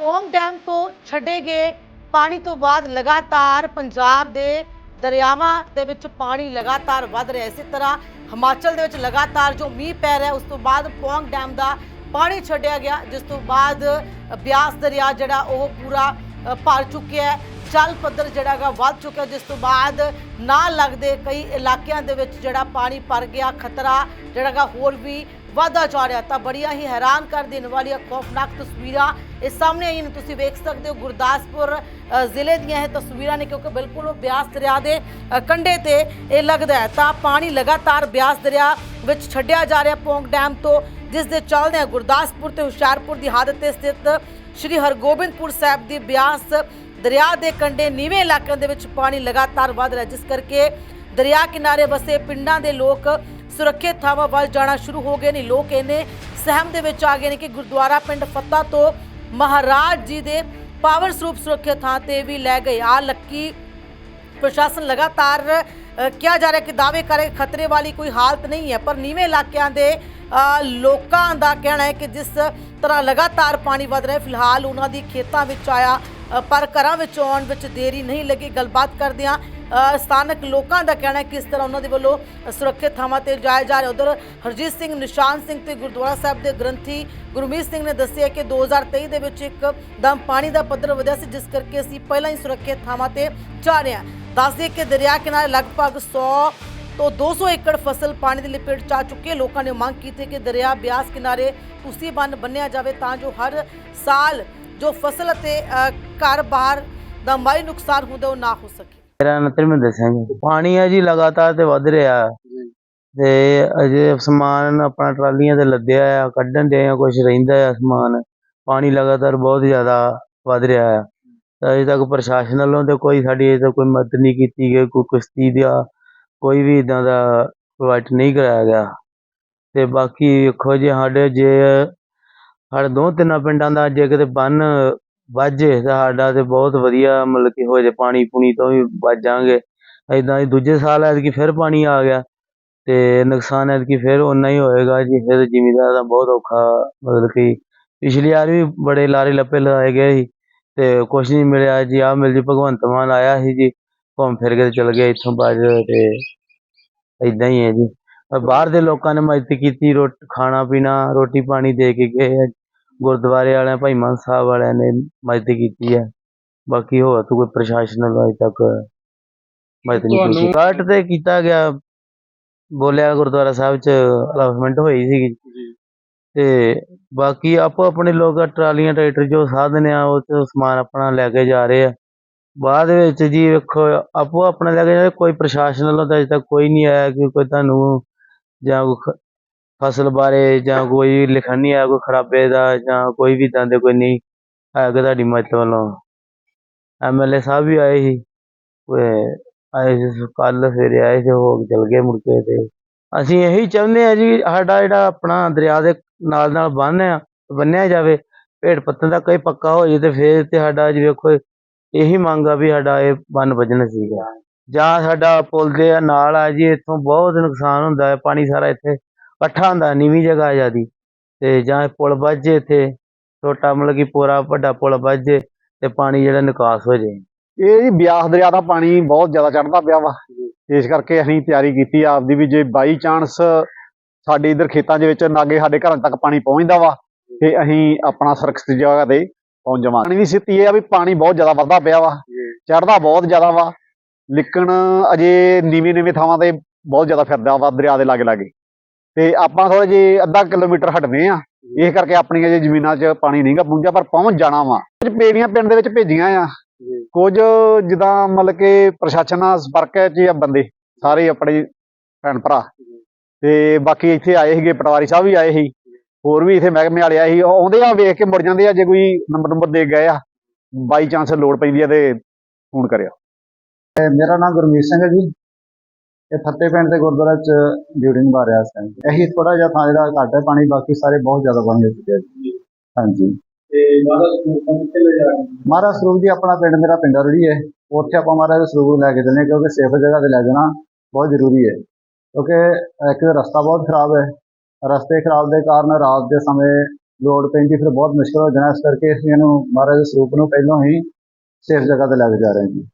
Pong dam ਤੋਂ ਛੱਡੇ ਗਏ ਪਾਣੀ ਤੋਂ ਬਾਅਦ ਲਗਾਤਾਰ ਪੰਜਾਬ ਦੇ ਦਰਿਆਵਾਂ ਦੇ ਵਿੱਚ ਪਾਣੀ ਲਗਾਤਾਰ ਵੱਧ ਰਿਹਾ ਇਸੇ ਤਰ੍ਹਾਂ ਹਿਮਾਚਲ ਦੇ ਵਿੱਚ ਲਗਾਤਾਰ ਜੋ ਮੀਂਹ ਪੈ ਰਿਹਾ, ਉਸ ਤੋਂ ਬਾਅਦ ਪੌਂਗ ਡੈਮ ਦਾ ਪਾਣੀ ਛੱਡਿਆ ਗਿਆ, ਜਿਸ ਤੋਂ ਬਾਅਦ ਬਿਆਸ ਦਰਿਆ ਜਿਹੜਾ ਉਹ ਪੂਰਾ ਭਰ ਚੁੱਕਿਆ ਹੈ। ਜਲ ਪੱਧਰ ਜਿਹੜਾ ਹੈਗਾ ਵੱਧ ਚੁੱਕਿਆ, ਜਿਸ ਤੋਂ ਬਾਅਦ ਨਾਲ ਲੱਗਦੇ ਕਈ ਇਲਾਕਿਆਂ ਦੇ ਵਿੱਚ ਜਿਹੜਾ ਪਾਣੀ ਭਰ ਗਿਆ, ਖਤਰਾ ਜਿਹੜਾ ਹੈਗਾ ਹੋਰ ਵੀ ਵਾਧਾ ਜਾ ਰਿਹਾ। ਤਾਂ ਬੜੀਆਂ ਹੀ ਹੈਰਾਨ ਕਰ ਦੇਣ ਵਾਲੀਆਂ ਖੌਫਨਾਕ ਤਸਵੀਰਾਂ ਇਹ ਸਾਹਮਣੇ ਆਈਆਂ ਨੇ। ਤੁਸੀਂ ਵੇਖ ਸਕਦੇ ਹੋ ਗੁਰਦਾਸਪੁਰ ਜ਼ਿਲ੍ਹੇ ਦੀਆਂ ਇਹ ਤਸਵੀਰਾਂ ਨੇ, ਕਿਉਂਕਿ ਬਿਲਕੁਲ ਉਹ ਬਿਆਸ ਦਰਿਆ ਦੇ ਕੰਢੇ ਤੇ ਇਹ ਲੱਗਦਾ ਹੈ। ਤਾਂ ਪਾਣੀ ਲਗਾਤਾਰ ਬਿਆਸ ਦਰਿਆ ਵਿੱਚ ਛੱਡਿਆ ਜਾ ਰਿਹਾ ਪੌਂਗ ਡੈਮ ਤੋਂ, ਜਿਸ ਦੇ ਚੱਲਦੇ ਗੁਰਦਾਸਪੁਰ ਤੇ ਹੁਸ਼ਿਆਰਪੁਰ ਦੀ ਹੱਦ ਤੇ ਸਥਿਤ ਸ਼੍ਰੀ ਹਰਗੋਬਿੰਦਪੁਰ ਸਾਹਿਬ ਦੀ ਬਿਆਸ ਦਰਿਆ ਦੇ ਕੰਢੇ ਨੀਵੇਂ ਇਲਾਕਿਆਂ ਦੇ ਵਿੱਚ ਪਾਣੀ ਲਗਾਤਾਰ ਵਧ ਰਿਹਾ ਜਿਸ ਕਰਕੇ ਦਰਿਆ ਕਿਨਾਰੇ ਵਸੇ ਪਿੰਡਾਂ ਦੇ ਲੋਕ ਸੁਰੱਖਿਅਤ ਥਾਵਾਂ ਵੱਲ ਜਾਣਾ ਸ਼ੁਰੂ ਹੋ ਗਏ ਨੇ। ਲੋਕ ਇਹਨੇ ਸਹਿਮ ਦੇ ਵਿੱਚ ਆ ਗਏ ਨੇ ਕਿ ਗੁਰਦੁਆਰਾ ਪਿੰਡ ਫੱਤਾ ਤੋਂ ਮਹਾਰਾਜ ਜੀ ਦੇ ਪਾਵਨ ਸਰੂਪ ਸੁਰੱਖਿਅਤ ਥਾਂ ਤੇ ਵੀ ਲੈ ਗਏ। ਆ ਲੱਕੀ ਪ੍ਰਸ਼ਾਸਨ ਲਗਾਤਾਰ ਕਿਹਾ ਜਾ ਰਿਹਾ ਕਿ ਦਾਅਵੇ ਕਰੇ ਖਤਰੇ ਵਾਲੀ ਕੋਈ ਹਾਲਤ ਨਹੀਂ ਹੈ, ਪਰ ਨੀਵੇਂ ਇਲਾਕਿਆਂ ਦੇ ਲੋਕਾਂ ਦਾ ਕਹਿਣਾ ਹੈ ਕਿ ਜਿਸ ਤਰ੍ਹਾਂ ਲਗਾਤਾਰ ਪਾਣੀ ਵਧ ਰਿਹਾ ਫਿਲਹਾਲ ਉਹਨਾਂ ਦੀ ਖੇਤਾਂ ਵਿੱਚ ਆਇਆ ਪਰ ਘਰਾਂ ਵਿੱਚ ਆਉਣ ਵਿੱਚ ਦੇਰੀ ਨਹੀਂ ਲੱਗੀ। ਗੱਲਬਾਤ ਕਰਦਿਆਂ ਅ, ਸਥਾਨਕ ਲੋਕਾਂ ਦਾ ਕਹਿਣਾ ਹੈ ਕਿ ਇਸ ਤਰ੍ਹਾਂ ਉਹਨਾਂ ਦੇ ਵੱਲੋਂ ਸੁਰੱਖਿਅਤ ਥਾਵਾਂ ਤੇ ਜਾਇਆ ਜਾ ਰਿਹਾ। ਉਧਰ ਹਰਜੀਤ ਸਿੰਘ ਨਿਸ਼ਾਨ ਸਿੰਘ ਤੇ ਗੁਰਦੁਆਰਾ ਸਾਹਿਬ ਦੇ ਗ੍ਰੰਥੀ ਗੁਰਮੀਤ ਸਿੰਘ ਨੇ ਦੱਸਿਆ ਕਿ 2023 ਦੇ ਵਿੱਚ ਇੱਕ ਦਮ ਪਾਣੀ ਦਾ ਪੱਧਰ ਵਧਿਆ ਸੀ ਜਿਸ ਕਰਕੇ ਅਸੀਂ ਪਹਿਲਾਂ ਹੀ ਸੁਰੱਖਿਅਤ ਥਾਵਾਂ ਤੇ ਜਾ ਰਹੇ ਹਾਂ। ਦੱਸ ਦਈਏ ਕਿ ਦਰਿਆ ਕਿਨਾਰੇ ਲਗਭਗ 100 ਤੋਂ 200 ਏਕੜ ਫਸਲ ਪਾਣੀ ਦੀ ਲਪੇਟ ਚ ਆ ਚੁੱਕੀ ਹੈ। ਲੋਕਾਂ ਨੇ ਮੰਗ ਕੀਤੀ ਕਿ ਦਰਿਆ ਬਿਆਸ ਕਿਨਾਰੇ ਉਸੇ ਬੰਨ ਬੰਨਿਆ ਜਾਵੇ ਤਾਂ ਜੋ ਹਰ ਸਾਲ ਜੋ ਫਸਲ ਅਤੇ ਅ, ਘਰ ਬਾਹਰ ਦਾ ਮਾਲੀ ਨੁਕਸਾਨ ਹੁੰਦਾ ਉਹ ਨਾ ਹੋ ਸਕੇ। ਮੇਰਾ ਨਾਂ ਧਰਮਿੰਦਰ ਸਿੰਘ ਪਾਣੀ ਹੈ ਜੀ ਲਗਾਤਾਰ ਤੇ ਵੱਧ ਰਿਹਾ। ਤੇ ਅਜੇ ਸਮਾਨ ਆਪਣਾ ਟਰਾਲੀਆਂ ਤੇ ਲੱਦਿਆ ਆ ਕੱਢਣ ਦੇ ਆ ਕੁਝ ਰਹਿੰਦਾ ਆ ਸਮਾਨ। ਪਾਣੀ ਲਗਾਤਾਰ ਬਹੁਤ ਜ਼ਿਆਦਾ ਵੱਧ ਰਿਹਾ ਆ। ਤੇ ਅਜੇ ਤੱਕ ਪ੍ਰਸ਼ਾਸਨ ਵੱਲੋਂ ਤੇ ਕੋਈ ਸਾਡੀ ਅਜੇ ਤੱਕ ਕੋਈ ਮਦਦ ਨਹੀਂ ਕੀਤੀ ਗਈ ਕੋਈ ਕਿਸ਼ਤੀ ਦਾ ਕੋਈ ਵੀ ਇਦਾਂ ਦਾ ਪ੍ਰੋਵਾਈਡ ਨਹੀਂ ਕਰਾਇਆ ਗਿਆ। ਤੇ ਬਾਕੀ ਵੇਖੋ ਜੀ ਸਾਡੇ ਜੇ ਸਾਡੇ ਦੋ ਤਿੰਨਾਂ ਪਿੰਡਾਂ ਦਾ ਜੇ ਕਿਤੇ ਬੰਨ ਵੱਜੇ ਤਾਂ ਸਾਡਾ ਤੇ ਬਹੁਤ ਵਧੀਆ ਮਤਲਬ ਕਿ ਹੋ ਜੇ ਪਾਣੀ ਪੂਣੀ ਤੋਂ ਵੀ ਬਚ ਜਾਾਂਗੇ ਏਦਾਂ ਹੀ ਦੂਜੇ ਸਾਲ ਐਤਕੀ ਫਿਰ ਪਾਣੀ ਆ ਗਿਆ ਤੇ ਨੁਕਸਾਨ ਐਤਕੀ ਫਿਰ ਓਨਾ ਹੀ ਹੋਏਗਾ ਜੀ, ਫਿਰ ਜ਼ਿਮੀਦਾਰ ਦਾ ਬਹੁਤ ਔਖਾ ਮਤਲਬ ਕਿ ਪਿਛਲੀ ਵਾਰ ਵੀ ਬੜੇ ਲਾਰੇ ਲੱਪੇ ਲਗਾਏ ਗਏ ਸੀ ਤੇ ਕੁਛ ਨਹੀਂ ਮਿਲਿਆ ਜੀ ਆ ਮਿਲ ਜੀ, ਭਗਵੰਤ ਮਾਨ ਆਇਆ ਸੀ ਜੀ, ਘੁੰਮ ਫਿਰ ਕੇ ਤੇ ਚਲ ਗਿਆ ਇੱਥੋਂ ਬਾਅਦ ਤੇ ਏਦਾਂ ਹੀ ਹੈ ਜੀ। ਬਾਹਰ ਦੇ ਲੋਕਾਂ ਨੇ ਮਦਦ ਕੀਤੀ, ਰੋਟ ਖਾਣਾ ਪੀਣਾ ਰੋਟੀ ਪਾਣੀ ਦੇ ਕੇ ਗਏ ਗੁਰਦੁਆਰੇ ਵਾਲਿਆਂ ਭਾਈ ਮਾਨ ਸਾਹਿਬ ਵਾਲਿਆਂ ਨੇ ਮਦਦ ਕੀਤੀ ਹੈ। ਬਾਕੀ ਹੋਰ ਤਾਂ ਕੋਈ ਪ੍ਰਸ਼ਾਸਨ ਵੱਲੋਂ ਅਜੇ ਤੱਕ ਮਦਦ ਨਹੀਂ ਕੀਤੀ। ਕੱਟ ਤੇ ਕੀਤਾ ਗਿਆ ਬੋਲਿਆ ਗੁਰਦੁਆਰਾ ਸਾਹਿਬ ਚ ਅਨਾਉਂਸਮੈਂਟ ਹੋਈ ਸੀਗੀ। ਤੇ ਬਾਕੀ ਆਪੋ ਆਪਣੇ ਲੋਕ ਟਰਾਲੀਆਂ ਟਰੈਕਟਰ ਜੋ ਸਾਧਨ ਆ ਉਹ ਚ ਸਮਾਨ ਆਪਣਾ ਲੈ ਕੇ ਜਾ ਰਹੇ ਆ। ਬਾਅਦ ਵਿੱਚ ਜੀ ਵੇਖੋ ਆਪੋ ਆਪਣਾ ਲੈ ਕੇ ਜਾ ਰਹੇ, ਕੋਈ ਪ੍ਰਸ਼ਾਸਨ ਵੱਲੋਂ ਤਾਂ ਅਜੇ ਤੱਕ ਕੋਈ ਨਹੀਂ ਆਇਆ ਕਿ ਕੋਈ ਤੁਹਾਨੂੰ ਜਾਂ ਫਸਲ ਬਾਰੇ ਜਾਂ ਕੋਈ ਲਿਖਣ ਨਹੀਂ ਆਇਆ ਕੋਈ ਖਰਾਬੇ ਦਾ ਜਾਂ ਕੋਈ ਵੀ ਏਦਾਂ ਦੇ ਕੋਈ ਨਹੀਂ ਆਇਆ ਕਿ ਤੁਹਾਡੀ ਮਦਦ ਵੱਲੋਂ। ਐਮਐਲਏ ਸਾਹਿਬ ਵੀ ਆਏ ਸੀ ਆਏ ਸੀ ਕੱਲ ਸਵੇਰੇ ਆਏ ਸੀ, ਹੋ ਕੇ ਚਲ ਗਏ ਮੁੜ ਕੇ ਤੇ। ਅਸੀਂ ਇਹੀ ਚਾਹੁੰਦੇ ਆ ਜੀ, ਸਾਡਾ ਜਿਹੜਾ ਆਪਣਾ ਦਰਿਆ ਦੇ ਨਾਲ ਨਾਲ ਬੰਨ੍ਹ ਆ ਬੰਨਿਆ ਜਾਵੇ ਭੇੜ ਪੱਤਨ ਦਾ ਕੋਈ ਪੱਕਾ ਹੋ ਜੇ ਤੇ ਫੇਰ ਤੇ ਸਾਡਾ ਜੀ ਵੇਖੋ, ਇਹੀ ਮੰਗ ਆ ਵੀ ਸਾਡਾ ਇਹ ਬੰਨ ਵੱਜਣਾ ਸੀਗਾ ਜਾਂ ਸਾਡਾ ਪੁਲ ਦੇ ਨਾਲ ਆ ਜੀ, ਇੱਥੋਂ ਬਹੁਤ ਨੁਕਸਾਨ ਹੁੰਦਾ ਹੈ, ਪਾਣੀ ਸਾਰਾ ਇੱਥੇ ਇਕੱਠਾ ਹੁੰਦਾ, ਨੀਵੀਂ ਜਗ੍ਹਾ ਜਿਆਦੀ ਤੇ ਜਾਂ ਪੁਲ ਵੱਜ ਜੇ ਇੱਥੇ ਛੋਟਾ ਮਤਲਬ ਕਿ ਪੂਰਾ ਵੱਡਾ ਪੁਲ ਵੱਜ ਜੇ ਤੇ ਪਾਣੀ ਜਿਹੜਾ ਨਿਕਾਸ ਹੋ ਜਾਏ। ਇਹ ਜੀ ਬਿਆਸ ਦਰਿਆ ਦਾ ਪਾਣੀ ਬਹੁਤ ਜ਼ਿਆਦਾ ਚੜਦਾ ਪਿਆ ਵਾ। ਇਸ ਕਰਕੇ ਅਸੀਂ ਤਿਆਰੀ ਕੀਤੀ ਆ ਆਪਦੀ ਵੀ ਜੇ ਬਾਈ ਚਾਂਸ ਸਾਡੇ ਇਧਰ ਖੇਤਾਂ ਦੇ ਵਿੱਚ ਨਾਗੇ ਸਾਡੇ ਘਰਾਂ ਤੱਕ ਪਾਣੀ ਪਹੁੰਚਦਾ ਵਾ, ਤੇ ਅਸੀਂ ਆਪਣਾ ਸੁਰੱਖਿਅਤ ਜਗ੍ਹਾ ਤੇ ਪਹੁੰਚ ਜਾਵਾਂਗੇ। ਪਾਣੀ ਦੀ ਸਥਿਤੀ ਇਹ ਆ ਵੀ ਪਾਣੀ ਬਹੁਤ ਜ਼ਿਆਦਾ ਵੱਧਦਾ ਪਿਆ ਵਾ ਚੜਦਾ ਬਹੁਤ ਜ਼ਿਆਦਾ ਵਾ, ਲੇਕਿਨ ਅਜੇ ਨੀਵੇਂ ਨੀਵੇਂ ਥਾਵਾਂ ਤੇ ਬਹੁਤ ਜ਼ਿਆਦਾ ਫਿਰਦਾ ਵਾ ਦਰਿਆ ਦੇ ਲਾਗੇ ਲਾਗੇ ਤੇ ਆਪਾਂ ਥੋੜੇ ਜੇ ਅੱਧਾ ਕਿਲੋਮੀਟਰ ਹਟਵੇਂ ਆ ਇਸ ਕਰਕੇ ਆਪਣੀਆਂ ਜੇ ਜ਼ਮੀਨਾਂ 'ਚ ਪਾਣੀ ਨਹੀਂਗਾ ਪਹੁੰਚਿਆ ਪਰ ਪਹੁੰਚ ਜਾਣਾ ਵਾ। ਕੁਝ ਪੇੜੀਆਂ ਪਿੰਡ ਦੇ ਵਿੱਚ ਭੇਜੀਆਂ ਆ। ਕੁਝ ਜਿੱਦਾਂ ਮਤਲਬ ਕਿ ਪ੍ਰਸ਼ਾਸਨ ਨਾਲ ਸੰਪਰਕ 'ਚ ਆ ਬੰਦੇ ਸਾਰੇ ਆਪਣੇ ਭੈਣ ਭਰਾ। ਤੇ ਬਾਕੀ ਇੱਥੇ ਆਏ ਸੀਗੇ ਪਟਵਾਰੀ ਸਾਹਿਬ ਵੀ ਆਏ ਸੀ। ਹੋਰ ਵੀ ਇੱਥੇ ਮਹਿਕਮੇ ਵਾਲੇ ਆਏ ਸੀ। ਉਹ ਆਉਂਦੇ ਆ ਵੇਖ ਕੇ ਮੁੜ ਜਾਂਦੇ ਆ ਜੇ ਕੋਈ ਨੰਬਰ ਨੰਬਰ ਦੇ ਗਏ ਆ। ਬਾਈ ਚਾਂਸ ਲੋੜ ਪੈਂਦੀ ਆ ਤੇ ਫੋਨ ਕਰਿਓ। ਮੇਰਾ ਨਾਮ ਗੁਰਮੀਤ ਸਿੰਘ ਹੈ ਜੀ। ਇਹ ਫੱਤੇ ਪਿੰਡ ਦੇ ਗੁਰਦੁਆਰਾ ਚ ਡਿਊਟੀ ਨਿਭਾ ਰਿਹਾ ਸੀ। ਇਹੀ ਥੋੜਾ ਜਿਹਾ ਥਾਂ ਜਿਹੜਾ ਘੱਟ ਹੈ ਪਾਣੀ ਬਾਕੀ ਸਾਰੇ ਬਹੁਤ ਜ਼ਿਆਦਾ ਬਣ ਚੁੱਕੇ ਆ ਜੀ ਹਾਂਜੀ। ਤੇ ਮਹਾਰਾਜ ਨੂੰ ਕਿੱਥੇ ਲੈ ਜਾ ਰਹੇ ਹੋ? ਮਹਾਰਾਜ ਸਰੂਪ ਜੀ ਆਪਣਾ ਪਿੰਡ ਮੇਰਾ ਪਿੰਡ ਰੜੀ ਹੈ ਉੱਥੇ ਆਪਾਂ ਮਹਾਰਾਜ ਸਰੂਪ ਲੈ ਕੇ ਚੱਲੇ ਕਿਉਂਕਿ ਸੇਫ ਜਗ੍ਹਾ ਤੇ ਲੈ ਜਾਣਾ ਬਹੁਤ ਜ਼ਰੂਰੀ ਹੈ। ਕਿਉਂਕਿ ਇੱਕ ਰਸਤਾ ਬਹੁਤ ਖਰਾਬ ਹੈ। ਰਸਤੇ ਖਰਾਬ ਦੇ ਕਾਰਨ ਰਾਤ ਦੇ ਸਮੇਂ ਲੋੜ ਪੈਂਦੀ ਫਿਰ ਬਹੁਤ ਮੁਸ਼ਕਲ ਹੋ ਜਾਣਾ। ਇਸ ਕਰਕੇ ਅਸੀਂ ਇਹਨੂੰ ਮਹਾਰਾਜ ਸਰੂਪ ਨੂੰ ਪਹਿਲਾਂ ਹੀ ਸੇਫ ਜਗ੍ਹਾ ਤੇ ਲੈ ਕੇ ਜਾ ਰਹੇ ਹਾਂ ਜੀ।